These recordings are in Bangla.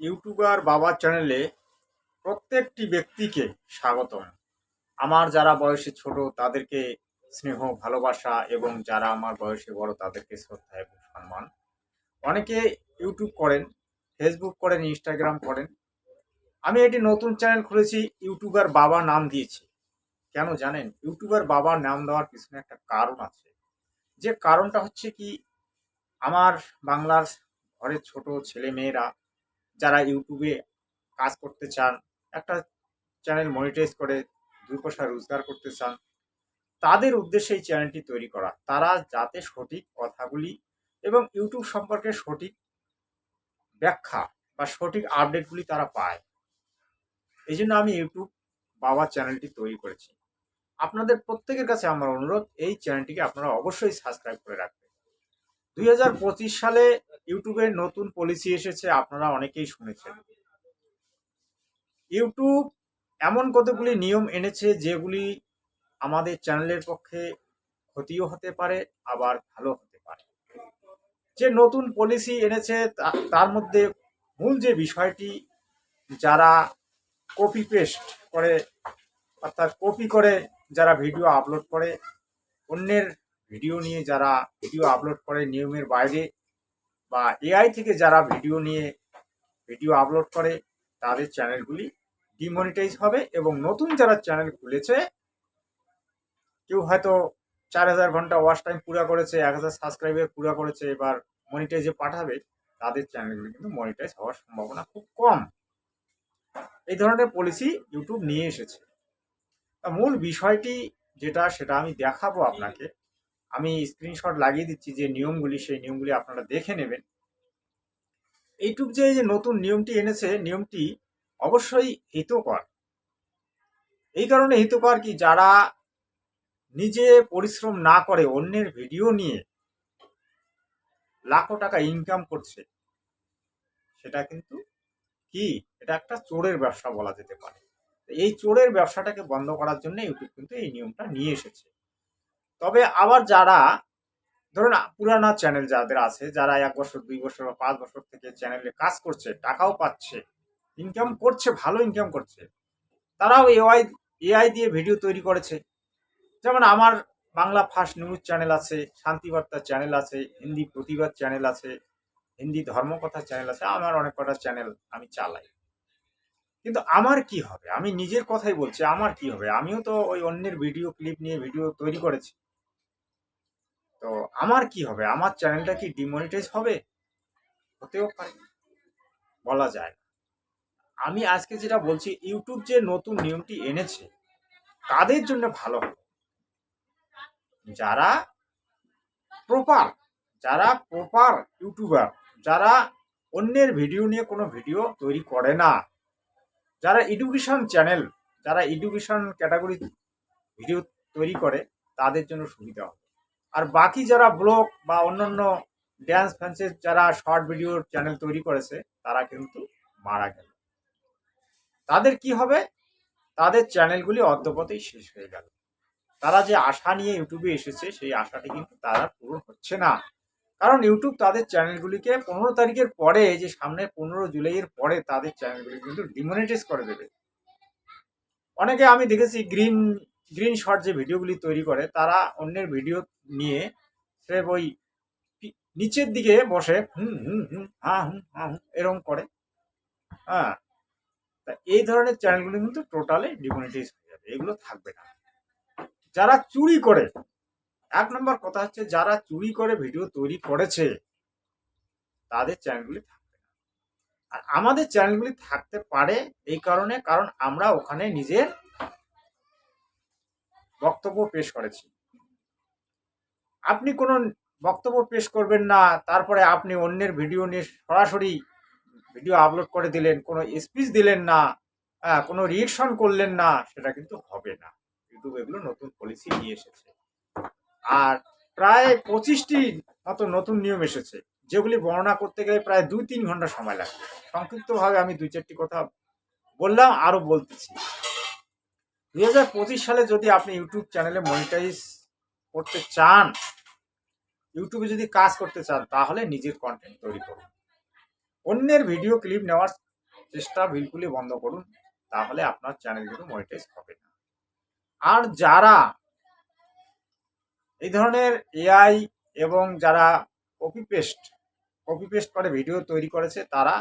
ইউটিউবার বাবার চ্যানেলে প্রত্যেকটি ব্যক্তিকে স্বাগতম। আমার যারা বয়সে ছোট, তাদেরকে স্নেহ, ভালোবাসা এবং যারা আমার বয়সে বড়, তাদেরকে শ্রদ্ধা এবং সম্মান। অনেকে ইউটিউব করেন, ফেসবুক করেন, ইনস্টাগ্রাম করেন। আমি একটি নতুন চ্যানেল খুলেছি, ইউটিউবার বাবা নাম দিয়েছি। কেন জানেন? ইউটিউবার বাবার নাম দেওয়ার পিছনে একটা কারণ আছে। যে কারণটা হচ্ছে কি, আমার বাংলার ঘরের ছোট ছেলে মেয়েরা যারা ইউটিউবে কাজ করতে চান, একটা চ্যানেল মনিটাইজ করে দুই পয়সা রোজগার করতে চান, তাদের উদ্দেশ্যে এই চ্যানেলটি তৈরি করা। তারা যাতে সঠিক কথাগুলি এবং ইউটিউব সম্পর্কে সঠিক ব্যাখ্যা বা সঠিক আপডেটগুলি তারা পায়। এই জন্য আমি ইউটিউব বাবা চ্যানেলটি তৈরি করেছি। আপনাদের প্রত্যেকের কাছে আমার অনুরোধ, এই চ্যানেলটিকে আপনারা অবশ্যই সাবস্ক্রাইব করে রাখবেন। দুই হাজার পঁচিশ সালে ইউটিউবের নতুন পলিসি এসেছে, আপনারা অনেকেই শুনেছেন। ইউটিউব এমন কতগুলি নিয়ম এনেছে যেগুলি আমাদের চ্যানেলের পক্ষে ক্ষতিও হতে পারে, আবার ভালো হতে পারে। যে নতুন পলিসি এনেছে তার মধ্যে মূল যে বিষয়টি, যারা কপি পেস্ট করে, অর্থাৎ কপি করে যারা ভিডিও আপলোড করে, অন্যের ভিডিও নিয়ে যারা ভিডিও আপলোড করে নিয়মের বাইরে বা এআই থেকে যারা ভিডিও নিয়ে ভিডিও আপলোড করে, তাদের চ্যানেলগুলি ডিমনিটাইজ হবে এবং নতুন যারা চ্যানেল খুলেছে, কেউ হয়তো চার হাজার ঘণ্টা ওয়াশ টাইম পুরো করেছে, এক হাজার সাবস্ক্রাইবার পুরো করেছে, এবার মনিটাইজে পাঠাবে, তাদের চ্যানেলগুলি কিন্তু মনিটাইজ হওয়ার সম্ভাবনা খুব কম। এই ধরনের পলিসি ইউটিউব নিয়ে এসেছে। মূল বিষয়টি যেটা, সেটা আমি দেখাবো আপনাকে। আমি স্ক্রিনশট লাগিয়ে দিচ্ছি যে নিয়মগুলি, সেই নিয়মগুলি আপনারা দেখে নেবেন। এইটুক যে নতুন নিয়মটি এনেছে, নিয়মটি অবশ্যই হিতকর। এই কারণে হিতকর কি, যারা নিজে পরিশ্রম না করে অন্যের ভিডিও নিয়ে লাখো টাকা ইনকাম করছে, সেটা কিন্তু কি? এটা একটা চোরের ব্যবসা বলা যেতে পারে। এই চোরের ব্যবসাটাকে বন্ধ করার জন্য ইউটিউব কিন্তু এই নিয়মটা নিয়ে এসেছে। তবে আবার যারা, ধরুন, পুরানা চ্যানেল যাদের আছে, যারা এক বছর, দুই বছর বা পাঁচ বছর থেকে চ্যানেলে কাজ করছে, টাকাও পাচ্ছে ইনকাম করছে, ভালো ইনকাম করছে, তারাও এআই এআই দিয়ে ভিডিও তৈরি করেছে। যেমন আমার বাংলা ফার্স্ট নিউজ চ্যানেল আছে শান্তিবার্তা চ্যানেল আছে, হিন্দি প্রতিবাদ চ্যানেল আছে, হিন্দি ধর্মকথা চ্যানেল আছে, আমার অনেক কটা চ্যানেল আমি চালাই। কিন্তু আমার কি হবে? আমি নিজের কথাই বলছি, আমার কি হবে? আমিও তো ওই অন্যের ভিডিও ক্লিপ নিয়ে ভিডিও তৈরি করেছি। তো আমার কি হবে? আমার চ্যানেলটা কি ডিমনিটাইজ হবে? হতেও পারে। বলা যায় আমি আজকে যেটা বলছি ইউটিউব যে নতুন নিয়মটি এনেছে, তাদের জন্য ভালো হবে। যারা প্রপার যারা প্রপার ইউটিউবার যারা অন্যের ভিডিও নিয়ে কোনো ভিডিও তৈরি করে না, যারা এডুকেশন চ্যানেল যারা এডুকেশন ক্যাটাগরি ভিডিও তৈরি করে, তাদের জন্য সুবিধা হবে। আর বাকি যারা ব্লগ বা অন্যান্য ড্যান্স ফ্যান্সের যারা শর্ট ভিডিওর চ্যানেল তৈরি করেছে, তারা কিন্তু মারা গেল। তাদের কি হবে? তাদের চ্যানেলগুলি অর্ধপথেই শেষ হয়ে গেল। তারা যে আশা নিয়ে ইউটিউবে এসেছে, সেই আশাটি কিন্তু তারা পূরণ হচ্ছে না। কারণ ইউটিউব তাদের চ্যানেলগুলিকে পনেরো তারিখের পরে যে সামনে পনেরো জুলাইয়ের পরে তাদের চ্যানেলগুলি কিন্তু ডিমনিটাইজ করে দেবে। অনেকে আমি দেখেছি গ্রিন গ্রিন শর্ট যে ভিডিওগুলি তৈরি করে, তারা অন্যের ভিডিও নিয়ে সে ওই নিচের দিকে বসে হুম হুম হুম হ্যাঁ হুম হ্যাঁ হুম এরকম করে। হ্যাঁ তা এই ধরনের চ্যানেলগুলি কিন্তু টোটালি ডিমনিটাইজ হয়ে যাবে, এগুলো থাকবে না। যারা চুরি করে, এক নম্বর কথা হচ্ছে যারা চুরি করে ভিডিও তৈরি করেছে, তাদের চ্যানেলগুলি থাকবে না। আর আমাদের চ্যানেলগুলি থাকতে পারে এই কারণে, কারণ আমরা ওখানে নিজের বক্তব্য পেশ করেছি। আপনি কোনো বক্তব্য পেশ করবেন না, তারপরে আপনি অন্যের ভিডিও নিয়ে সরাসরি ভিডিও আপলোড করে দিলেন, কোনো স্পিচ দিলেন না কোনো রিয়েকশন করলেন না, সেটা কিন্তু হবে না। ইউটিউব এগুলো নতুন পলিসি নিয়ে এসেছে। আর প্রায় পঁচিশটি মতো নতুন নিয়ম এসেছে, যেগুলি বর্ণনা করতে গেলে প্রায় দুই তিন ঘণ্টা সময় লাগবে। সংক্ষিপ্তভাবে আমি দুই চারটি কথা বললাম, আরও বলতেছি। দুই হাজার পঁচিশ সালে যদি আপনি ইউটিউব চ্যানেলে মনিটাইজ করতে চান, ইউটিউবে যদি কাজ করতে চান, তাহলে নিজের কন্টেন্ট তৈরি করুন। অন্যের ভিডিও ক্লিপ নেওয়ার চেষ্টা বিলকুলই বন্ধ করুন, তাহলে আপনার চ্যানেল কিন্তু মনিটাইজ হবে না। আর যারা এই ধরনের এআই এবং যারা কপি পেস্ট কপি পেস্ট করে ভিডিও তৈরি করেছে, তারা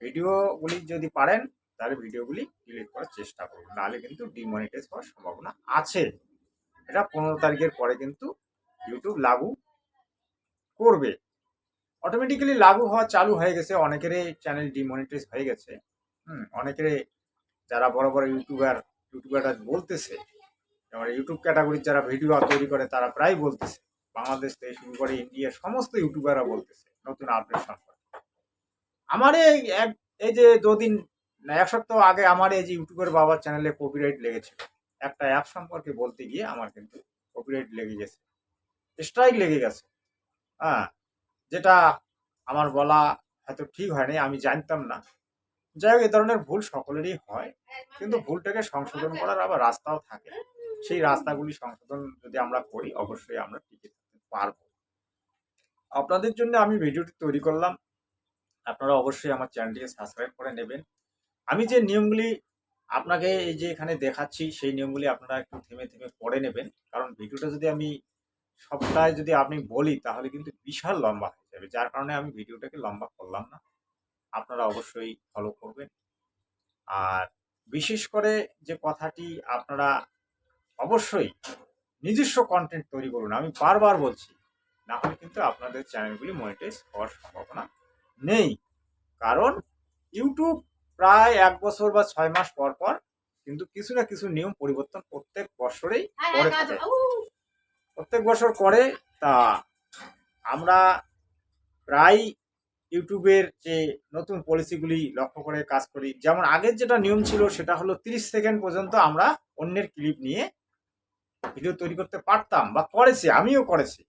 ভিডিওগুলি যদি পারেন তাহলে ভিডিওগুলি ডিলিট করার চেষ্টা করুন। নাহলে কিন্তু ডিমনিটাইজ হওয়ার সম্ভাবনা আছে। এটা পনেরো তারিখের পরে কিন্তু ইউটিউব লাগু করবে। অটোমেটিক্যালি লাগু হওয়া চালু হয়ে গেছে। অনেকেরই চ্যানেল ডিমনিটাইজ হয়ে গেছে। হুম, অনেকেরই যারা বড় বড় ইউটিউবার ইউটিউবাররা বলতেছে, যেমন ইউটিউব ক্যাটাগরির যারা ভিডিও তৈরি করে, তারা প্রায় বলতেছে, বাংলাদেশ থেকে শুরু করে ইন্ডিয়ার সমস্ত ইউটিউবাররা বলতেছে, নতুন আপডেট সম্পর্কে। আমার এই এক, এই যে দুদিন এক সপ্তাহ আগে আমার এই যে ইউটিউবের বাবার চ্যানেলে কপিরাইট লেগেছিল। একটা অ্যাপ সম্পর্কে বলতে গিয়ে আমার কিন্তু কপিরাইট লেগে গেছে। স্ট্রাইক লেগে গেছে। হ্যাঁ যেটা আমার বলা হয়তো ঠিক হয়নি, আমি জানতাম না। যাই হোক, এ ধরনের ভুল সকলেরই হয়, কিন্তু ভুলটাকে সংশোধন করার আবার রাস্তাও থাকে। সেই রাস্তাগুলি সংশোধন যদি আমরা করি, অবশ্যই আমরা টিকে থাকতে পারব। আপনাদের জন্য আমি ভিডিওটি তৈরি করলাম। আপনারা অবশ্যই আমার চ্যানেলটিকে সাবস্ক্রাইব করে নেবেন। আমি যে নিয়মগুলি আপনাকে এই যে এখানে দেখাচ্ছি, সেই নিয়মগুলি আপনারা একটু থেমে থেমে পড়ে নেবেন। কারণ ভিডিওটা যদি আমি সপ্তাহে যদি আপনি বলি, তাহলে কিন্তু বিশাল লম্বা হয়ে যাবে। যার কারণে আমি ভিডিওটাকে লম্বা করলাম না। আপনারা অবশ্যই ফলো করবেন। আর বিশেষ করে যে কথাটি আপনারা অবশ্যই নিজস্ব কন্টেন্ট তৈরি করুন। আমি বারবার বলছি, না হলে কিন্তু আপনাদের চ্যানেলগুলি মনিটাইজ হওয়ার সম্ভাবনা নেই। কারণ ইউটিউব প্রায় এক বছর বা ছয় মাস পর পর কিন্তু কিছু না কিছু নিয়ম পরিবর্তন প্রত্যেক বছরেই করে থাকে। প্রত্যেক বছর করে তা আমরা প্রায় ইউটিউবের যে নতুন পলিসিগুলি লক্ষ্য করে কাজ করি যেমন আগের যেটা নিয়ম ছিল সেটা হলো তিরিশ সেকেন্ড পর্যন্ত আমরা অন্যের ক্লিপ নিয়ে ভিডিও তৈরি করতে পারতাম বা করেছি আমিও করেছি।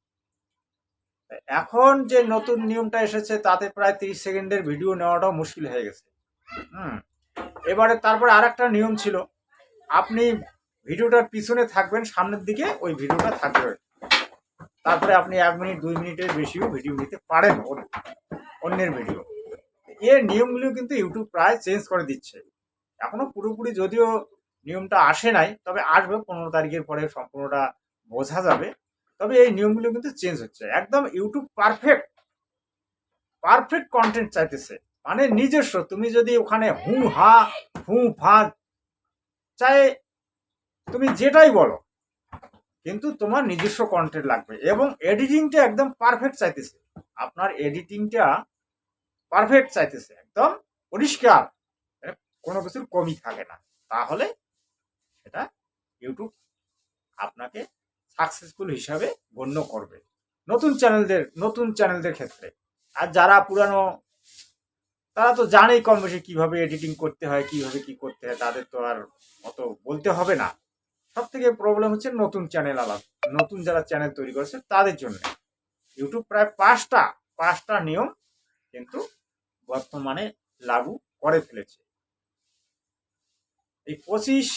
এখন যে নতুন নিয়মটা এসেছে তাতে প্রায় তিরিশ সেকেন্ডের ভিডিও নেওয়াটাও মুশকিল হয়ে গেছে। হুম। এবারে তারপরে আর একটা নিয়ম ছিল। আপনি ভিডিওটার পিছনে থাকবেন, সামনের দিকে ওই ভিডিওটা থাকবে। তারপরে আপনি এক মিনিট, দুই মিনিটের বেশিও ভিডিও নিতে পারেন অন্য- অন্যের ভিডিও। এর নিয়মগুলিও কিন্তু ইউটিউব প্রায় চেঞ্জ করে দিচ্ছে। এখনও পুরোপুরি যদিও নিয়মটা আসে নাই, তবে আসবে পনেরো তারিখের পরে সম্পূর্ণটা বোঝা যাবে। তবে এই নিয়মগুলো কিন্তু চেঞ্জ হচ্ছে। একদম ইউটিউব পারফেক্ট পারফেক্ট কন্টেন্ট চাইতেছে। মানে নিজস্ব। তুমি যদি ওখানে হু হা, হু ফা চাই তুমি যেটাই বলো, কিন্তু তোমার নিজস্ব কন্টেন্ট লাগবে এবং এডিটিংটা একদম পারফেক্ট চাইতেছে। আপনার এডিটিংটা পারফেক্ট চাইতেছে, একদম পরিষ্কার। মানে কোনো কিছুর কমই থাকে না। তাহলে সেটা ইউটিউব আপনাকে সাকসেসফুল হিসাবে গণ্য করবে। নতুন চ্যানেলদের নতুন চ্যানেলদের ক্ষেত্রে। আর যারা পুরানো তারা তো জানেই কম বেশি কীভাবে এডিটিং করতে হয়, কীভাবে কি করতে হয়, তাদের তো আর অত বলতে হবে না। সব থেকে প্রবলেম হচ্ছে নতুন চ্যানেল আলাদা নতুন যারা চ্যানেল তৈরি করেছে, তাদের জন্য। ইউটিউব প্রায় পাঁচটা পাঁচটা নিয়ম কিন্তু বর্তমানে লাগু করে ফেলেছে। এই পঁচিশ,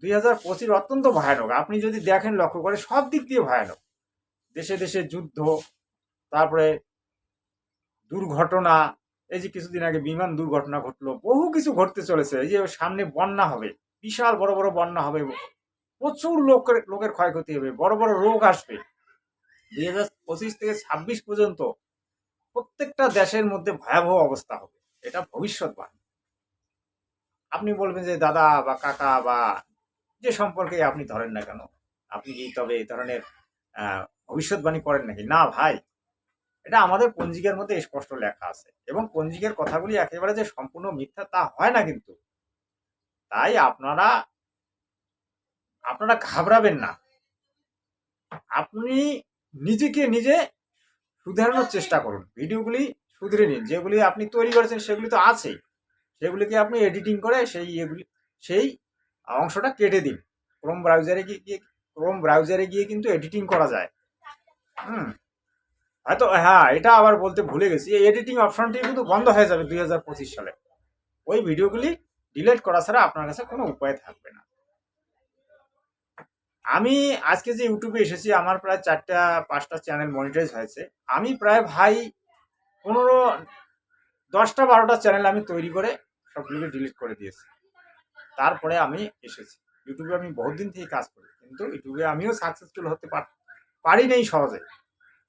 দুই হাজার পঁচিশ অত্যন্ত ভয়ানক। আপনি যদি দেখেন লক্ষ্য করে, সব দিক দিয়ে ভয়ানক। দেশে দেশে যুদ্ধ, তারপরে দুর্ঘটনা এই যে কিছুদিন আগে বিমান দুর্ঘটনা ঘটলো, বহু কিছু ঘটতে চলেছে। এই যে সামনে বন্যা হবে, বিশাল বড় বড় বন্যা হবে, প্রচুর লোকের লোকের ক্ষয়ক্ষতি হবে, বড় বড় রোগ আসবে। দুই হাজার পঁচিশ থেকে ছাব্বিশ পর্যন্ত প্রত্যেকটা দেশের মধ্যে ভয়াবহ অবস্থা হবে, এটা ভবিষ্যৎবাণী আপনি বলবেন যে, দাদা বা কাকা বা যে সম্পর্কে আপনি ধরেন না কেন, আপনি কি তবে এই ধরনের ভবিষ্যৎবাণী করেন নাকি? না ভাই এটা আমাদের পঞ্জিকার মধ্যে স্পষ্ট লেখা আছে। এবং পঞ্জিকার কথাগুলি একেবারে যে সম্পূর্ণ মিথ্যা তা হয় না কিন্তু। তাই আপনারা আপনারা ঘাবড়াবেন না। আপনি নিজেকে নিজে সুধারানোর চেষ্টা করুন। ভিডিওগুলি শুধরে নিন। যেগুলি আপনি তৈরি করেছেন সেগুলি তো আছেই সেগুলিকে আপনি এডিটিং করে সেই এগুলি সেই অংশটা কেটে দিন। ক্রোম ব্রাউজারে গিয়ে ক্রোম ব্রাউজারে গিয়ে কিন্তু এডিটিং করা যায়। হুম। হয়তো হ্যাঁ এটা আবার বলতে ভুলে গেছি, এই এডিটিং অপশনটি কিন্তু বন্ধ হয়ে যাবে দুই হাজার পঁচিশ সালে। ওই ভিডিওগুলি ডিলিট করা ছাড়া আপনার কাছে কোনো উপায় থাকবে না। আমি আজকে যে ইউটিউবে এসেছি, আমার প্রায় চারটা, পাঁচটা চ্যানেল মনিটাইজ হয়েছে। আমি প্রায় ভাই পনেরো, দশটা, বারোটা চ্যানেল আমি তৈরি করে সবগুলোকে ডিলিট করে দিয়েছি। তারপরে আমি এসেছি। ইউটিউবে আমি বহুদিন থেকে কাজ করি, কিন্তু ইউটিউবে আমিও সাকসেসফুল হতে পারি নেই সহজে।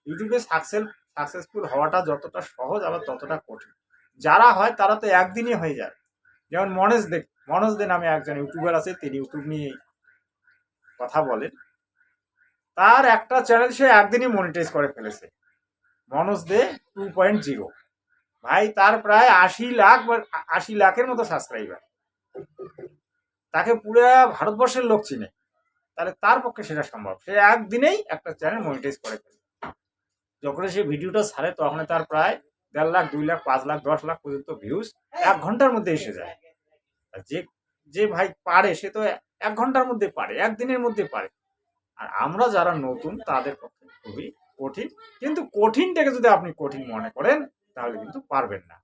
ইউটিউবে সাকসেস সাকসেসফুল হওয়াটা যতটা সহজ, আবার ততটা কঠিন। যারা হয়, তারা তো একদিনই হয়ে যায়। যেমন মনোজ দে মনোজ দে নামে একজন ইউটিউবার আছে, তিনি ইউটিউব নিয়ে কথা বলেন। তার একটা চ্যানেল সে একদিনই মনিটাইজ করে ফেলেছে। Manoj Dey two point zero ভাই, তার প্রায় আশি লাখ বা আশি লাখের মতো সাবস্ক্রাইবার তাকে পুরো ভারতবর্ষের লোক চিনে। তাহলে তার পক্ষে সেটা সম্ভব। সে একদিনেই একটা চ্যানেল মনিটাইজ করে ফেলে যখন সে ভিডিওটা ছাড়ে তখন তার প্রায় দেড় লাখ, দুই লাখ, পাঁচ লাখ, দশ লাখ পর্যন্ত ভিউজ এক ঘণ্টার মধ্যে এসে যায়। আর যে যে ভাই পারে, সে তো এক ঘণ্টার মধ্যে পারে একদিনের মধ্যে পারে। আর আমরা যারা নতুন, তাদের পক্ষে খুবই কঠিন। কিন্তু কঠিনটাকে যদি আপনি কঠিন মনে করেন, তাহলে কিন্তু পারবেন না।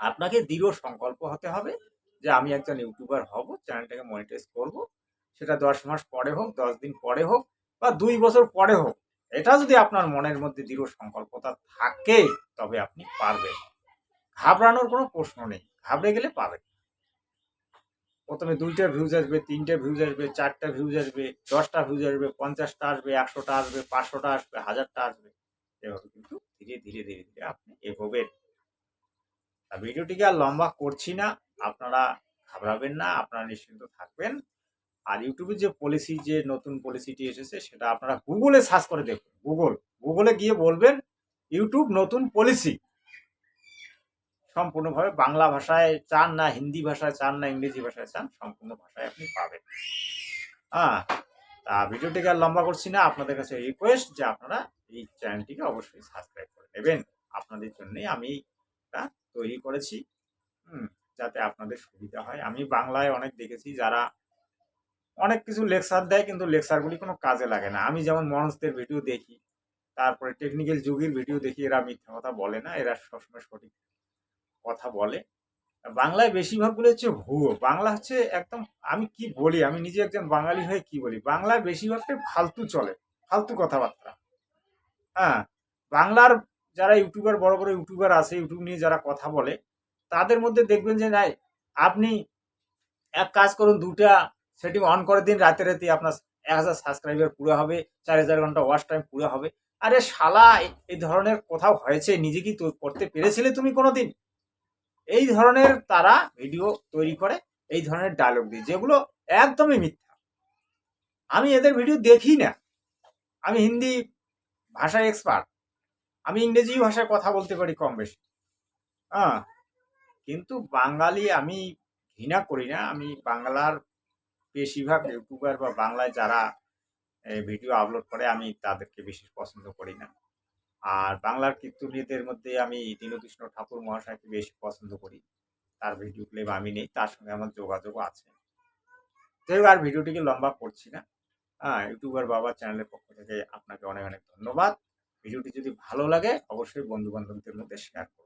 আপনাকে দৃঢ় সংকল্প হতে হবে যে আমি একজন ইউটিউবার হব, চ্যানেলটাকে মনিটাইজ করব। সেটা দশ মাস পরে হোক, দশ দিন পরে হোক, বা দুই বছর পরে হোক এটা যদি আপনার মনের মধ্যে দৃঢ় সংকল্পতা থাকে, তবে আপনি পারবেন। ঘাবড়ানোর কোনো প্রশ্ন নেই। ঘাবড়ে গেলে পাবেন প্রথমে দুইটা ভিউজ আসবে, তিনটে ভিউজ আসবে, চারটা ভিউজ আসবে, দশটা ভিউজ আসবে, পঞ্চাশটা আসবে, একশোটা আসবে, পাঁচশোটা আসবে, হাজারটা আসবে। এভাবে কিন্তু ধীরে ধীরে ধীরে ধীরে আপনি এগোবেন। ভিডিওটিকে আর লম্বা করছি না। আপনারা ঘাবড়াবেন না, আপনারা নিশ্চিন্ত থাকবেন। আর ইউটিউবের যে পলিসি যে নতুন পলিসিটি এসেছে, সেটা আপনারা গুগলে সার্চ করে দেখুন। গুগল গুগলে গিয়ে বলবেন, ইউটিউব নতুন পলিসি সম্পূর্ণভাবে বাংলা ভাষায় চান না, হিন্দি ভাষায় চান না, ইংরেজি ভাষায় চান, সম্পূর্ণ ভাষায় আপনি পাবেন। হ্যাঁ তা ভিডিওটিকে আর লম্বা করছি না। আপনাদের কাছে রিকোয়েস্ট যে আপনারা এই চ্যানেলটিকে অবশ্যই সাবস্ক্রাইব করে নেবেন। আপনাদের জন্যই আমি এটা তৈরি করেছি। হুম, যাতে আপনাদের সুবিধা হয়। আমি বাংলায় অনেক দেখেছি যারা অনেক কিছু লেকচার দেয়, কিন্তু লেকচারগুলি কোনো কাজে লাগে না। আমি যেমন মনসদের ভিডিও দেখি, তারপরে টেকনিক্যাল যুগের ভিডিও দেখি, এরা মিথ্যা কথা বলে না, এরা সবসময় সঠিক কথা বলে। বাংলায় বেশিরভাগগুলো হচ্ছে ভুয়ো। বাংলা হচ্ছে একদম, আমি কি বলি, আমি নিজে একজন বাঙালি হয়ে কি বলি? বাংলায় বেশিরভাগটাই ফালতু চলে, ফালতু কথাবার্তা। হ্যাঁ বাংলার যারা ইউটিউবার, বড় বড় ইউটিউবার আছে, ইউটিউব নিয়ে যারা কথা বলে, তাদের মধ্যে দেখবেন যে, নাই, আপনি এক কাজ করুন, দুটা সেটিং অন করে দিন, রাতে রাতে আপনার এক হাজার সাবস্ক্রাইবার পুরো হবে, চার হাজার ঘণ্টা ওয়াচ টাইম পুরো হবে। আরে শালা এই ধরনের কোথাও হয়েছে নিজে কি করতে পেরেছিলে তুমি কোনোদিন? এই ধরনের তারা ভিডিও তৈরি করে, এই ধরনের ডায়লগ দিয়ে, যেগুলো একদমই মিথ্যা। আমি এদের ভিডিও দেখি না। আমি হিন্দি ভাষায় এক্সপার্ট আমি ইংরেজি ভাষায় কথা বলতে পারি কম বেশি। হ্যাঁ কিন্তু বাঙালি আমি ঘৃণা করি না। আমি বাংলার বেশিরভাগ ইউটিউবার বা বাংলায় যারা ভিডিও আপলোড করে, আমি তাদেরকে বেশি পছন্দ করি না। আর বাংলার কীর্তনীয়দের মধ্যে আমি দীনকৃষ্ণ ঠাকুর মহাশয়কে বেশি পছন্দ করি। তার ভিডিও ক্লিপ আমি নেই, তার সঙ্গে আমার যোগাযোগ আছে। যাই হোক, আর ভিডিওটিকে লম্বা করছি না। হ্যাঁ ইউটিউবার বাবা চ্যানেলের পক্ষ থেকে আপনাকে অনেক অনেক ধন্যবাদ। ভিডিওটি যদি ভালো লাগে, অবশ্যই বন্ধু বান্ধবদের মধ্যে শেয়ার করুন।